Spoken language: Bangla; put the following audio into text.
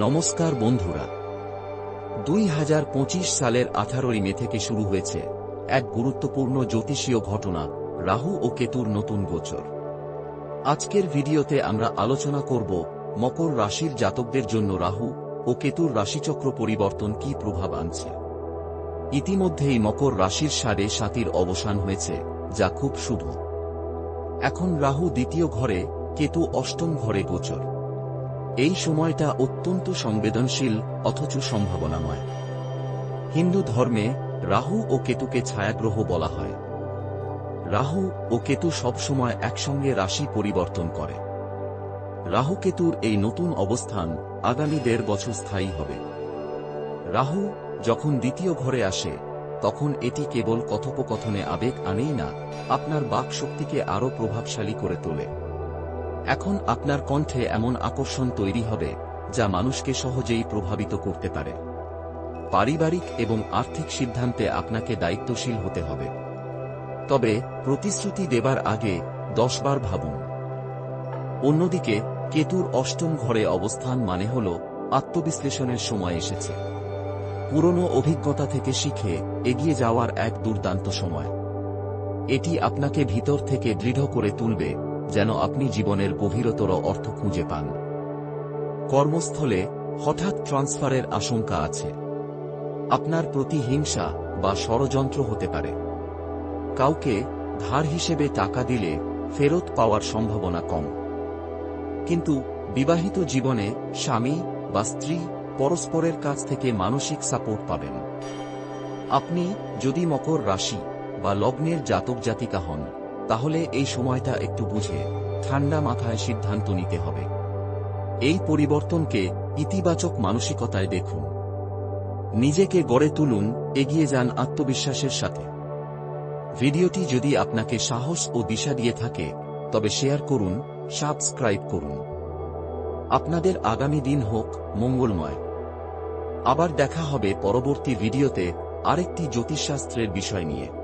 নমস্কার বন্ধুরা। দুই হাজার পঁচিশ সালের আঠারোই মে থেকে শুরু হয়েছে এক গুরুত্বপূর্ণ জ্যোতিষীয় ঘটনা, রাহু ও কেতুর নতুন গোচর। আজকের ভিডিওতে আমরা আলোচনা করব, মকর রাশির জাতকদের জন্য রাহু ও কেতুর রাশিচক্র পরিবর্তন কি প্রভাব আনছে। ইতিমধ্যেই মকর রাশির সাড়ে সাতির অবসান হয়েছে, যা খুব শুভ। এখন রাহু দ্বিতীয় ঘরে, কেতু অষ্টম ঘরে গোচর। এই সময়টা অত্যন্ত সংবেদনশীল, অথচ সম্ভাবনাময়। হিন্দু ধর্মে রাহু ও কেতুকে ছায়াগ্রহ বলা হয়। রাহু ও কেতু সবসময় একসঙ্গে রাশি পরিবর্তন করে। রাহু কেতুর এই নতুন অবস্থান আগামী দেড় বছর স্থায়ী হবে। রাহু যখন দ্বিতীয় ঘরে আসে, তখন এটি কেবল কথোপকথনে আবেগ আনেই না, আপনার বাক শক্তিকে আরও প্রভাবশালী করে তোলে। এখন আপনার কণ্ঠে এমন আকর্ষণ তৈরি হবে, যা মানুষকে সহজেই প্রভাবিত করতে পারে। পারিবারিক এবং আর্থিক সিদ্ধান্তে আপনাকে দায়িত্বশীল হতে হবে। তবে প্রতিশ্রুতি দেবার আগে দশবার ভাবুন। অন্যদিকে, কেতুর অষ্টম ঘরে অবস্থান মানে হল আত্মবিশ্লেষণের সময় এসেছে। পুরনো অভিজ্ঞতা থেকে শিখে এগিয়ে যাওয়ার এক দুর্দান্ত সময়। এটি আপনাকে ভিতর থেকে দৃঢ় করে তুলবে যেন আপনি জীবনের গভীরতর অর্থ খুঁজে পান। কর্মস্থলে হঠাৎ ট্রান্সফারের আশঙ্কা আছে। আপনার প্রতি হিংসা বা ষড়যন্ত্র হতে পারে। কাউকে ধার হিসেবে টাকা দিলে ফেরত পাওয়ার সম্ভাবনা কম। কিন্তু বিবাহিত জীবনে স্বামী বা স্ত্রী পরস্পরের কাছ থেকে মানসিক সাপোর্ট পাবেন। আপনি যদি মকর রাশি বা লগ্নের জাতক জাতিকা হন তাহলে এই সময়টা একটু বুঝে, ঠান্ডা মাথায় সিদ্ধান্ত নিতে হবে। এই পরিবর্তনকে ইতিবাচক মানসিকতায় দেখুন। নিজেকে গড়ে তুলুন, এগিয়ে যান আত্মবিশ্বাসের সাথে। ভিডিওটি যদি আপনাকে সাহস ও দিশা দিয়ে থাকে, তবে শেয়ার করুন, সাবস্ক্রাইব করুন। আপনাদের আগামী দিন হোক মঙ্গলময়। আবার দেখা হবে পরবর্তী ভিডিওতে আরেকটি জ্যোতিষশাস্ত্রের বিষয় নিয়ে।